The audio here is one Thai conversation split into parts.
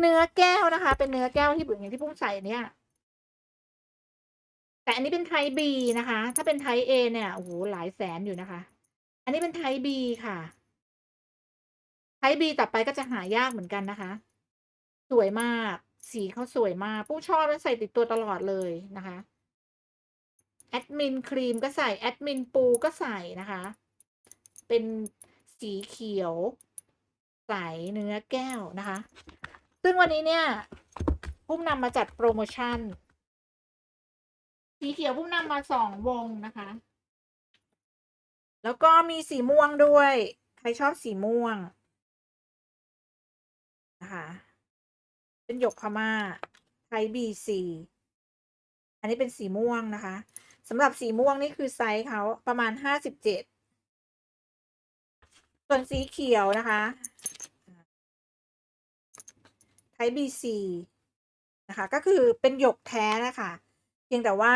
เนื้อแก้วนะคะ เป็นเนื้อแก้วที่เหมือนอย่างที่ปุ้มใส่เนี่ย แต่อันนี้เป็นไทบีนะคะ ถ้าเป็นไทเอเนี่ยโอ้โหหลายแสนอยู่นะคะ อันนี้เป็นไทบีค่ะ ไทบีต่อไปก็จะหายากเหมือนกันนะคะ สวยมาก สีเขาสวยมากปุ้มชอบแล้วใส่ติดตัวตลอดเลยนะคะแอดมินครีมก็ใส่แอดมินปูก็ใส่นะคะ เป็นสีเขียวใสเนื้อแก้วนะคะ ซึ่งวันนี้เนี่ยปุ้มนำมาจัดโปรโมชั่น สีเขียวปุ้มนำมาสองวงนะคะ แล้วก็มีสีม่วงด้วย ใครชอบสีม่วงนะคะเป็นหยกพม่าไทยบีซีอันนี้เป็นสีม่วงนะคะสำหรับสีม่วงนี่คือไซส์เขาประมาณห้าสิบเจ็ดส่วนสีเขียวนะคะ ไทยบีซีนะคะ ก็คือเป็นหยกแท้นะคะเพียงแต่ว่า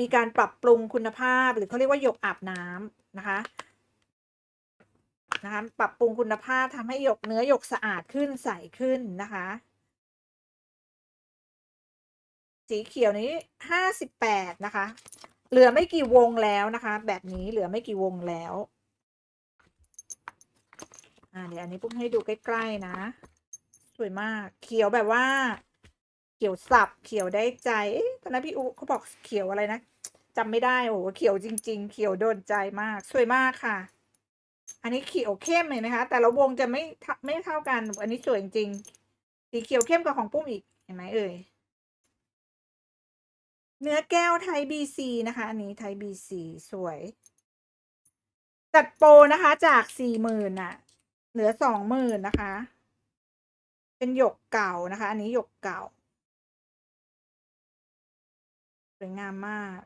มีการปรับปรุงคุณภาพหรือเขาเรียกว่าหยกอาบน้ำนะคะนะคะปรับปรุงคุณภาพทำให้หยกเนื้อหยกสะอาดขึ้นใสขึ้นนะคะ สีเขียวนี้ห้าสิบแปดนะคะ เหลือไม่กี่วงแล้วนะคะ แบบนี้เหลือไม่กี่วงแล้วอ่าเดี๋ยวอันนี้ปุ๊บให้ดูใกล้ ๆ นะ วยมาก เขียวแบบว่า เขียวสับเขียวได้ใจเอ๊ะตอนนั้นพี่อุเขาบอกเขียวอะไรนะจำไม่ได้โอ้โหเขียวจริง ๆ เขียวโดนใจมาก สวยมากค่ะ อันนี้เขียวเข้มเห็นไหมคะ แต่ละวงจะไม่ไม่เท่ากัน อันนี้สวยจริงสีเขียวเข้มกว่าของปุ้มอีกเห็นไหมเอ่ยเนื้อแก้วไทยบีซีนะคะ อันนี้ไทยบีซีสวย จัดโปรนะคะจากสี่หมื่นน่ะเหลือสองหมื่นนะคะ เป็นหยกเก่านะคะ อันนี้หยกเก่าสวยงามมาก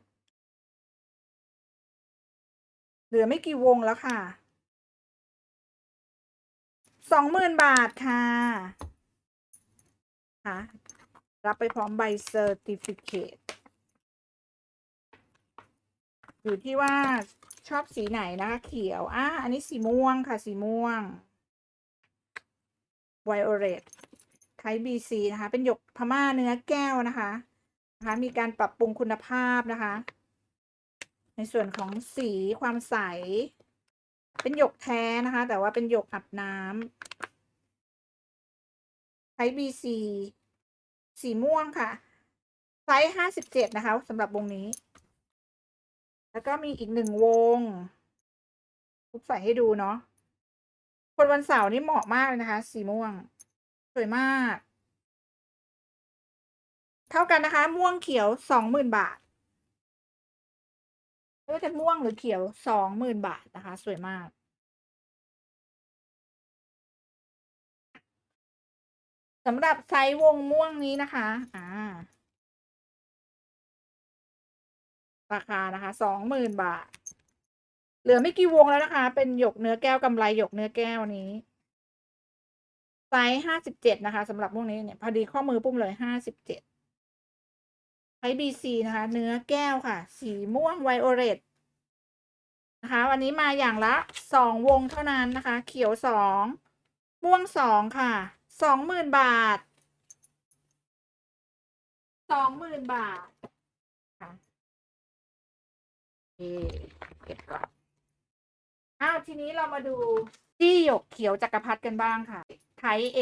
เหลือไม่กี่วงแล้วค่ะสองหมื่นบาทค่ะค่ะรับไปพร้อมใบเซอร์ติฟิเคตอยู่ที่ว่าชอบสีไหนนะคะ เขียว อะอันนี้สีม่วงค่ะ สีม่วงไวโอเลต ไทยบีซีนะคะ เป็นหยกพม่าเนื้อแก้วนะคะนะคะ มีการปรับปรุงคุณภาพนะคะ ในส่วนของสีความใส เป็นหยกแท้นะคะ แต่ว่าเป็นหยกอับน้ำไทยบีซีสีม่วงค่ะ ไซส์ห้าสิบเจ็ดนะคะสำหรับวงนี้ แล้วก็มีอีกหนึ่งวงทุกใส่ให้ดูเนาะคนวันเสาร์นี่เหมาะมากเลยนะคะ สีม่วง วยมาก เท่ากันนะคะ ม่วงเขียวสองหมื่นบาทไม่ว่าจะม่วงหรือเขียวสองหมื่นบาทนะคะ สวยมาก สำหรับไซส์วงม่วงนี้นะคะ อ่า ราคานะคะสองหมื่นบาท เหลือไม่กี่วงแล้วนะคะ เป็นหยกเนื้อแก้วกำไรหยกเนื้อแก้วนี้ ไซส์ห้าสิบเจ็ดนะคะสำหรับพวกนี้เนี่ยพอดีข้อมือปุ้มเลยห้าสิบเจ็ดไซส์บีซีนะคะ เนื้อแก้วค่ะ สีม่วงไวโอเลตนะคะ วันนี้มาอย่างละสองวงเท่านั้นนะคะ เขียวสองม่วงสองค่ะสองหมื่นบาทสองหมื่นบาทค่ะเอเก็บก่อนอ้าวทีนี้เรามาดูจี้หยกเขียวจักรพรรดิกันบ้างค่ะ ไทเอ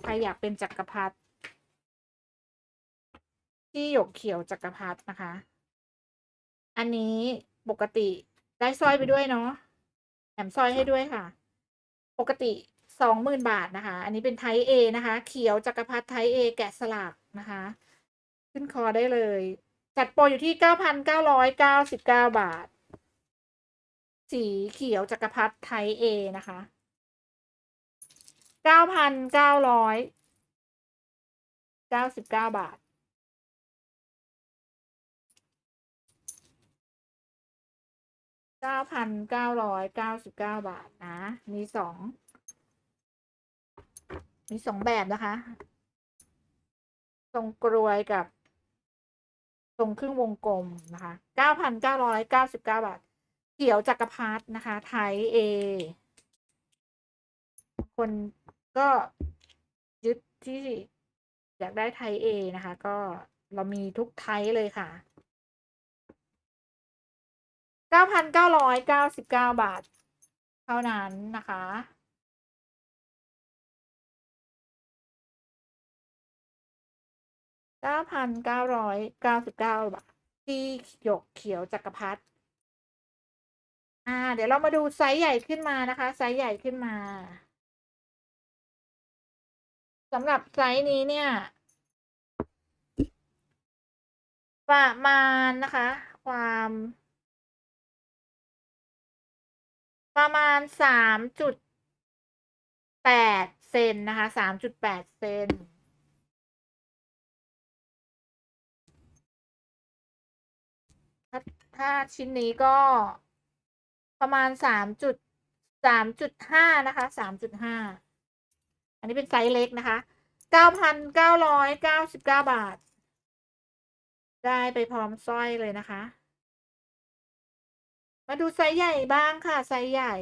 ใครอยากเป็นจักรพรรดิจี้หยกเขียวจักรพรรดินะคะ อันนี้ปกติได้สร้อยไปด้วยเนาะแถมสร้อยให้ด้วยค่ะ ปกติสองหมื่นบาทนะคะ อันนี้เป็นไทเอนะคะ เขียวจักรพรรดิไทเอแกะสลักนะคะ ขึ้นคอได้เลย จัดโปรอยู่ที่เก้าพันเก้าร้อยเก้าสิบเก้าบาท สีเขียวจักรพรรดิไทเอนะคะ เก้าพันเก้าร้อยเก้าสิบเก้าบาท เก้าพันเก้าร้อยเก้าสิบเก้าบาทนะ มีสอง มีสองแบบนะคะทรงกรวยกับทรงครึ่งวงกลมนะคะเก้าพันเก้าร้อยเก้าสิบเก้าบาท เขียวจักรพรรดินะคะ ไทยเอ คน ก็ยึดที่อยากได้ไทป์ A นะคะ ก็เรามีทุกไทป์เลยค่ะ 9,999 บาท เท่านั้นนะคะ9,999บาทที่หยกเขียวจักรพรรดิอ่า เดี๋ยวเรามาดูไซส์ใหญ่ขึ้นมานะคะ ไซส์ใหญ่ขึ้นมา สำหรับไซส์นี้เนี่ย ประมาณนะคะ ความ ประมาณสามจุดแปดเซนนะคะสามจุดแปดเซนถ้าชิ้นนี้ก็ประมาณสามจุดสามจุดห้านะคะสามจุดห้า อันนี้เป็นไซส์เล็กนะคะ9,999บาท ได้ไปพร้อมสร้อยเลยนะคะ มาดูไซส์ใหญ่บ้างค่ะ ไซส์ใหญ่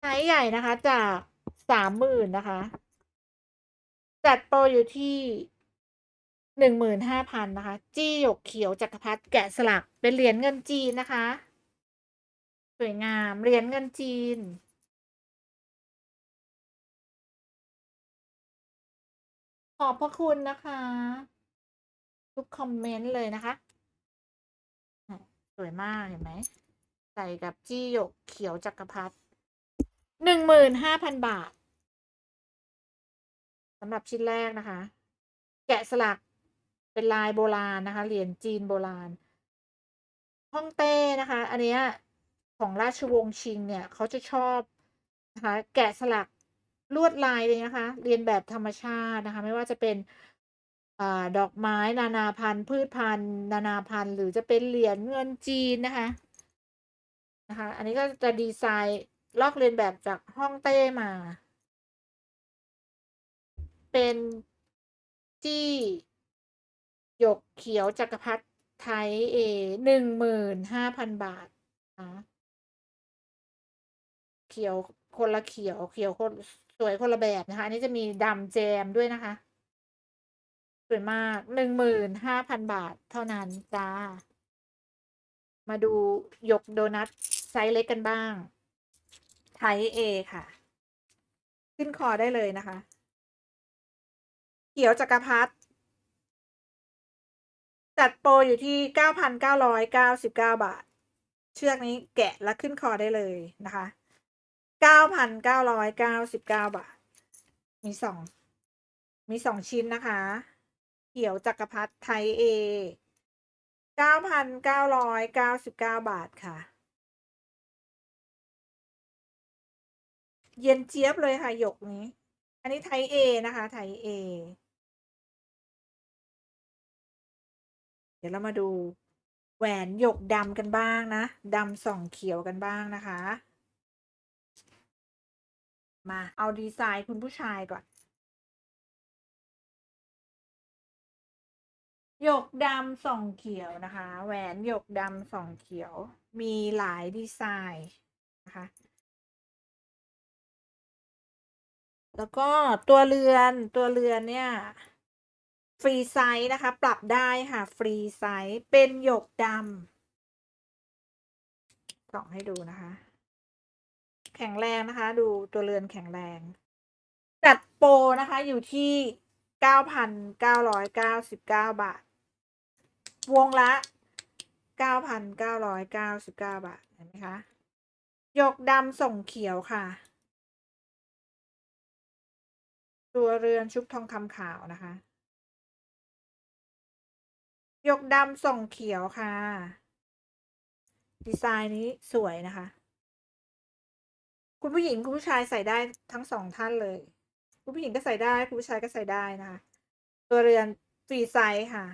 ไซส์ใหญ่นะคะจาก30,000นนะคะ จัดโปรอยู่ที่15,000นะคะ จี้หยกเขียวจักรพรรดิแกะสลักเป็นเหรียญเงินจีนนะคะ สวยงามเหรียญเงินจีน อบพระคุณนะคะ ทุกคอมเมนต์เลยนะคะ สวยมากเห็นไหม ใส่กับจี้หยกเขียวจักรพรรดิ15,000บาทสำหรับชิ้นแรกนะคะ แกะสลักเป็นลายโบราณนะคะ เหรียญจีนโบราณฮ่องเต้นะคะ อันเนี้ยของราชวงศ์ชิงเนี่ย เขาจะชอบนะคะ แกะสลัก ลวดลายเลยนะคะ เรียนแบบธรรมชาตินะคะ ไม่ว่าจะเป็นอดอกไม้นานาพันธุ์ พืชพันธุ์ นานาพันธุ์ หรือจะเป็นเหรียญเงินจีนนะคะนะคะ อันนี้ก็จะดีไซน์ลอกเลียนแบบจากฮ่องเต้มา เป็นจี้หยกเขียวจักรพรรดิไทป์ A 15,000บาทนะเขียวคนละเขียวเขียวคน วยคนละแบบนะคะ อันนี้จะมีดำแจมด้วยนะคะ สวยมาก15,000บาทเท่านั้นจ้า มาดูหยกโดนัทไซส์เล็กกันบ้าง ไทป์ A ค่ะ ขึ้นคอได้เลยนะคะ เขียวจักรพรรดิจัดโปรอยู่ที่9,999บาท เชือกนี้แกะแล้วขึ้นคอได้เลยนะคะ 9,999บเก้าบาท มี2มี2ชิ้นนะคะ เขียวจักรพรรดิไทป์ A 9,999บเก้าบาทค่ะ เย็นเจี๊ยบเลยค่ะหยกนี้ อันนี้ไทป์ A นะคะ ไทป์ A เดี๋ยวเรามาดูแหวนหยกดำกันบ้างนะดำส่องเขียวกันบ้างนะคะ มาเอาดีไซน์คุณผู้ชายก่อน หยกดำส่องเขียวนะคะ แหวนหยกดำส่องเขียว มีหลายดีไซน์นะคะ แล้วก็ตัวเรือนตัวเรือนเนี่ย ฟรีไซส์นะคะ ปรับได้ค่ะ ฟรีไซส์เป็นหยกดำส่องให้ดูนะคะ ข็งแรงนะคะ ดูตัวเรือนแข็งแรง จัดโปรนะคะอยู่ที่9,999บเก้าบาท วงละ9,999บาทเห็นไหมคะหยกดำส่งเขียวค่ะ ตัวเรือนชุบทองคำขาวนะคะหยกดำส่งเขียวค่ะ ดีไซน์นี้สวยนะคะ คุณผู้หญิงคุณผู้ชายใส่ได้ทั้งสองท่านเลย คุณผู้หญิงก็ใส่ได้ คุณผู้ชายก็ใส่ได้นะคะ ตัวเรือนฟรีไซส์ค่ะ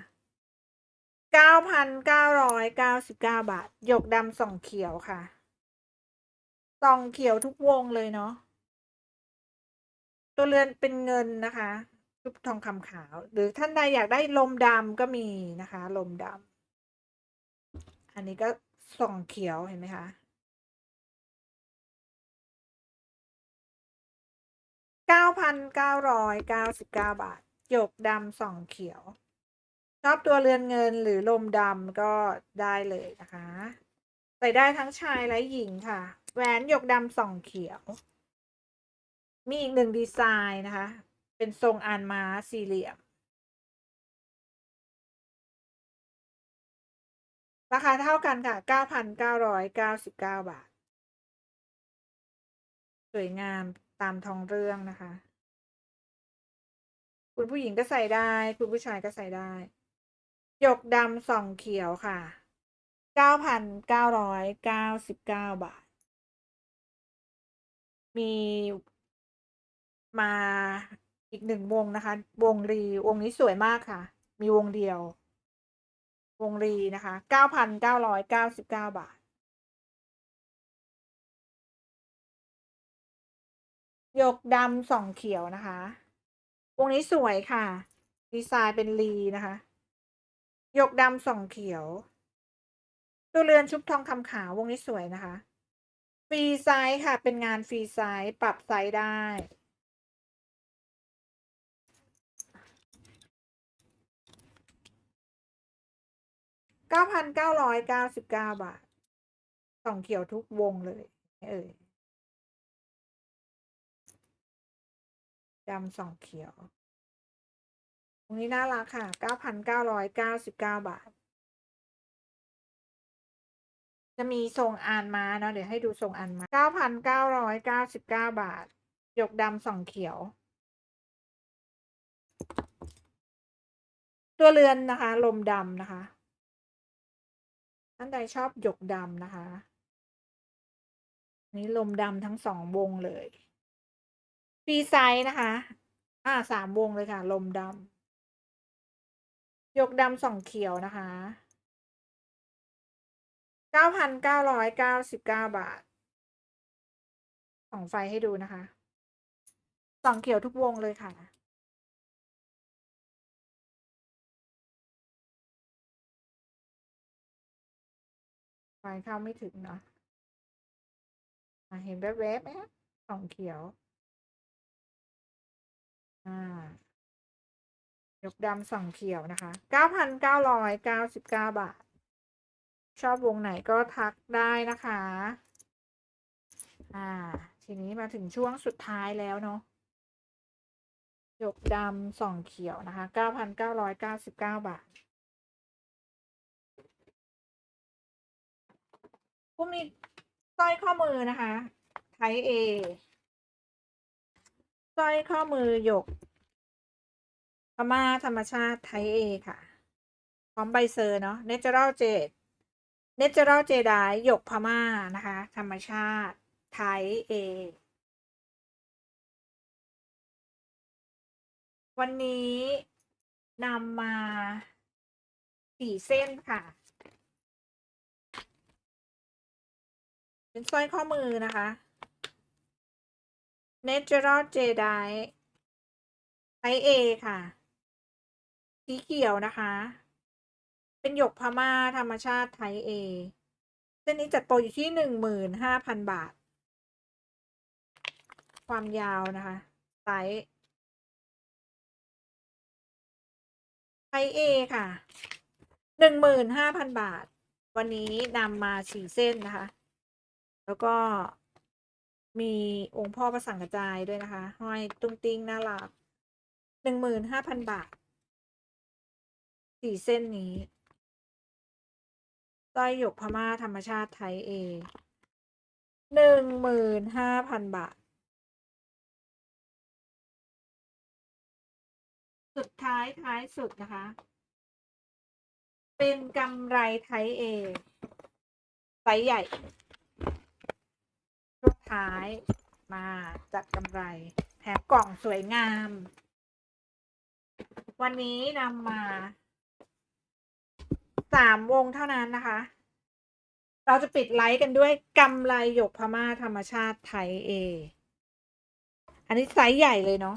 9,999บาท หยกดำส่องเขียวค่ะส่องเขียวทุกวงเลยเนาะ ตัวเรือนเป็นเงินนะคะชุบทองคำขาว หรือท่านใดอยากได้ลมดำก็มีนะคะ ลมดำอันนี้ก็ส่องเขียวเห็นไหมคะ เก้าพันเก้าร้อยเก้าสิบเก้าบาท หยกดำส่องเขียว ชอบตัวเรือนเงินหรือลมดำก็ได้เลยนะคะ ใส่ได้ทั้งชายและหญิงค่ะ แหวนหยกดำส่องเขียว มีอีกหนึ่งดีไซน์นะคะ เป็นทรงอานม้าสี่เหลี่ยม ราคาเท่ากันค่ะ 9,999 บาท สวยงาม ตามท้องเรื่องนะคะ คุณผู้หญิงก็ใส่ได้ คุณผู้ชายก็ใส่ได้ หยกดำส่องเขียวค่ะ9,999บเก้าบาท มีมาอีกหนึ่งวงนะคะ วงรีวงนี้สวยมากค่ะ มีวงเดียว วงรีนะคะ9,999บาท หยกดำสองเขียวนะคะวงนี้สวยค่ะ ดีไซน์เป็นรีนะคะหยกดำสองเขียว ตัวเรือนชุบทองคำขาววงนี้สวยนะคะ ฟรีไซส์ค่ะ เป็นงานฟรีไซส์ปรับไซส์ได้ เก้าพันเก้าร้อยเก้าสิบเก้าบาท สองเขียวทุกวงเลยเอ่ย ดำสองเขียว ตรงนี้น่ารักค่ะเก้าพันเก้าร้อยเก้าสิบเก้าบาท จะมีทรงอานมาเนาะเดี๋ยวให้ดูทรงอานมาเก้าพันเก้าร้อยเก้าสิบเก้าบาท หยกดำสองเขียว ตัวเรือนนะคะ ลมดำนะคะท่านใดชอบหยกดำนะคะ นี่ลมดำทั้งสองวงเลย ฟรีไซส์นะคะ อ่าสามวงเลยค่ะ ลมดำยกดำส่องเขียวนะคะเก้าพันเก้าร้อยเก้าสิบเก้าบาทส่องไฟให้ดูนะคะส่องเขียวทุกวงเลยค่ะไฟเข้าไม่ถึงเนาะะเห็นแวบๆไหมคะส่องเขียว ยกดำส่องเขียวนะคะเก้าพันเก้าร้อยเก้าสิบเก้าบาท ชอบวงไหนก็ทักได้นะคะ อ่า ทีนี้มาถึงช่วงสุดท้ายแล้วเนาะหยกดำส่องเขียวนะคะเก้าพันเก้าร้อยเก้าสิบเก้าบาท พวกนี้สร้อยข้อมือนะคะ ไทเอ สร้อยข้อมือหยกพม่าธรรมชาติไทเอค่ะ พร้อมใบเซอร์เนาะ Natural Jade Natural Jade หยกพม่านะคะ ธรรมชาติไทเอวันนี้นำมาสี่เส้นค่ะ เป็นสร้อยข้อมือนะคะ Natural Jade ไซส์ A ค่ะ สีเขียวนะคะ เป็นหยกพม่าธรรมชาติไทย A เส้นนี้จัดโปรอยู่ที่หนึ่งหมื่นห้าพันบาท ความยาวนะคะ ไซส์ไซส์ A ค่ะหนึ่งหมื่นห้าพันบาท วันนี้นำมาสี่เส้นนะคะ แล้วก็ มีองค์พ่อประสังกระจายด้วยนะคะ ห้อยตุ้งติ้งน่ารักหนึ่งหมื่นห้าพันบาทสี่เส้นนี้สร้อยหยกพม่าธรรมชาติไทยเอหนึ่งหมื่นห้าพันบาท สุดท้ายท้ายสุดนะคะ เป็นกำไรไทยเอไซส์ใหญ่ ท้ายมาจัดกำไร แถมกล่องสวยงาม วันนี้นำมาสามวงเท่านั้นนะคะ เราจะปิดไลฟ์กันด้วยกำไรหยกพม่าธรรมชาติไทยเอ อันนี้ไซส์ใหญ่เลยเนาะ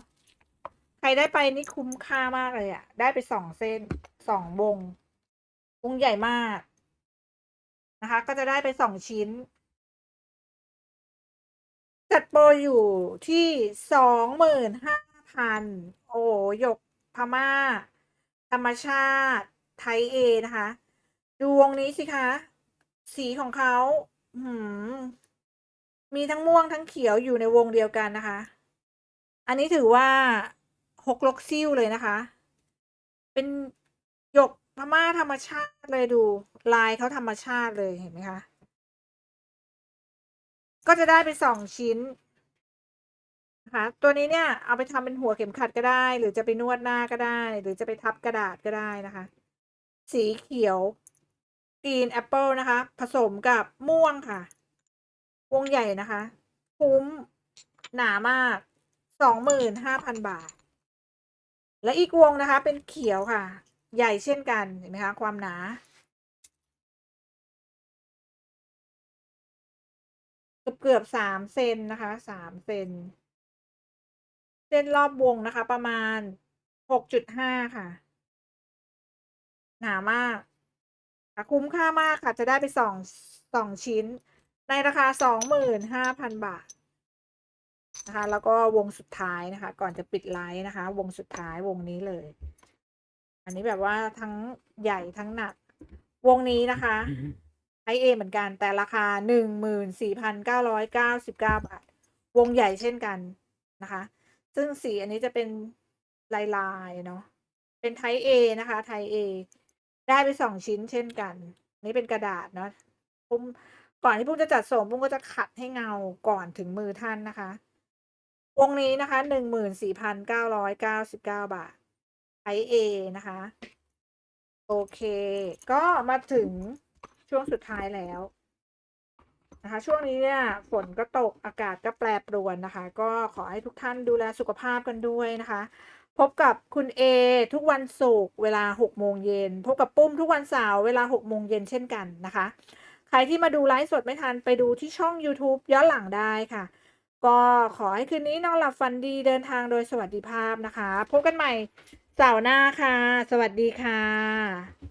ใครได้ไปนี่คุ้มค่ามากเลยอะ่ะได้ไปสองเส้นสองวง วงใหญ่มากนะคะ ก็จะได้ไปสองชิ้น จัดโปรอยู่ที่25,000โอ้าพันโฮหยกพม่า ธรรมชาติ ไทย A นะคะดูวงนี้สิคะ สีของเขาอื้อฮือมีทั้งม่วงทั้งเขียวอยู่ในวงเดียวกันนะคะ อันนี้ถือว่าฮกลกซิ่วเลยนะคะ เป็นหยกพม่าธรรมชาติเลยดู ลายเขาธรรมชาติเลยเห็นไหมคะ? ก็จะได้ไป2ชิ้นนะคะตัวนี้เนี่ยเอาไปทำเป็นหัวเข็มขัดก็ได้ หรือจะไปนวดหน้าก็ได้ หรือจะไปทับกระดาษก็ได้นะคะ สีเขียว Green Apple นะคะ ผสมกับม่วงค่ะ วงใหญ่นะคะ คุ้มหนามาก25,000บาท และอีกวงนะคะเป็นเขียวค่ะ ใหญ่เช่นกันเห็นไหมคะความหนา เกือบๆ3เซนนะคะ3เซนเส้นรอบวงนะคะ ประมาณ6.5ค่ะ หนามากค่ะคุ้มค่ามากค่ะจะได้ไป2 2ชิ้น ในราคา25,000บาทนะคะแล้วก็วงสุดท้ายนะคะ ก่อนจะปิดไลฟ์นะคะ วงสุดท้ายวงนี้เลย อันนี้แบบว่าทั้งใหญ่ทั้งหนัก วงนี้นะคะ ไซซ์ A เหมือนกัน แต่ราคา 14,999 บาท วงใหญ่เช่นกันนะคะ ซึ่งสีอันนี้จะเป็นลายๆเนาะ เป็นไทป์ A นะคะ ไทป์ A ได้ไป2ชิ้นเช่นกัน นี่เป็นกระดาษเนาะปุ้มก่อนที่ปุ้มจะจัดส่งปุ้มก็จะขัดให้เงาก่อนถึงมือท่านนะคะ วงนี้นะคะ 14,999 บาทไทป์ A นะคะ โอเค ก็มาถึง ช่วงสุดท้ายแล้วนะคะ ช่วงนี้เนี่ยฝนก็ตกอากาศก็แปรปรวนนะคะ ก็ขอให้ทุกท่านดูแลสุขภาพกันด้วยนะคะ พบกับคุณเอทุกวันศุกร์เวลา6โมงเย็นพบกับปุ้มทุกวันเสาร์เวลา6โมงเย็นเช่นกันนะคะ ใครที่มาดูไลฟ์สดไม่ทันไปดูที่ช่องยูทูบย้อนหลังได้ค่ะ ก็ขอให้คืนนี้นอนหลับฝันดีเดินทางโดยสวัสดิภาพนะคะ พบกันใหม่เสาร์หน้าค่ะ สวัสดีค่ะ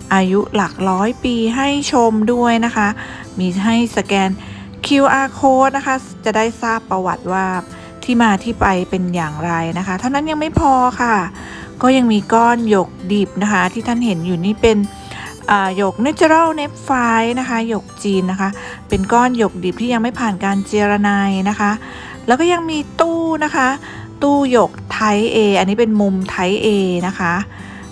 อายุหลักร้อยปีให้ชมด้วยนะคะ มีให้สแกน QR code นะคะ จะได้ทราบประวัติว่าที่มาที่ไปเป็นอย่างไรนะคะ เท่านั้นยังไม่พอค่ะ ก็ยังมีก้อนหยกดิบนะคะ ที่ท่านเห็นอยู่นี่เป็นหยก natural n e p h i นะคะหยกจีนนะคะ เป็นก้อนหยกดิบที่ยังไม่ผ่านการเจรไนนะคะ แล้วก็ยังมีตู้นะคะ ตู้หยกไทย A อันนี้เป็นมุมไทย A นะคะ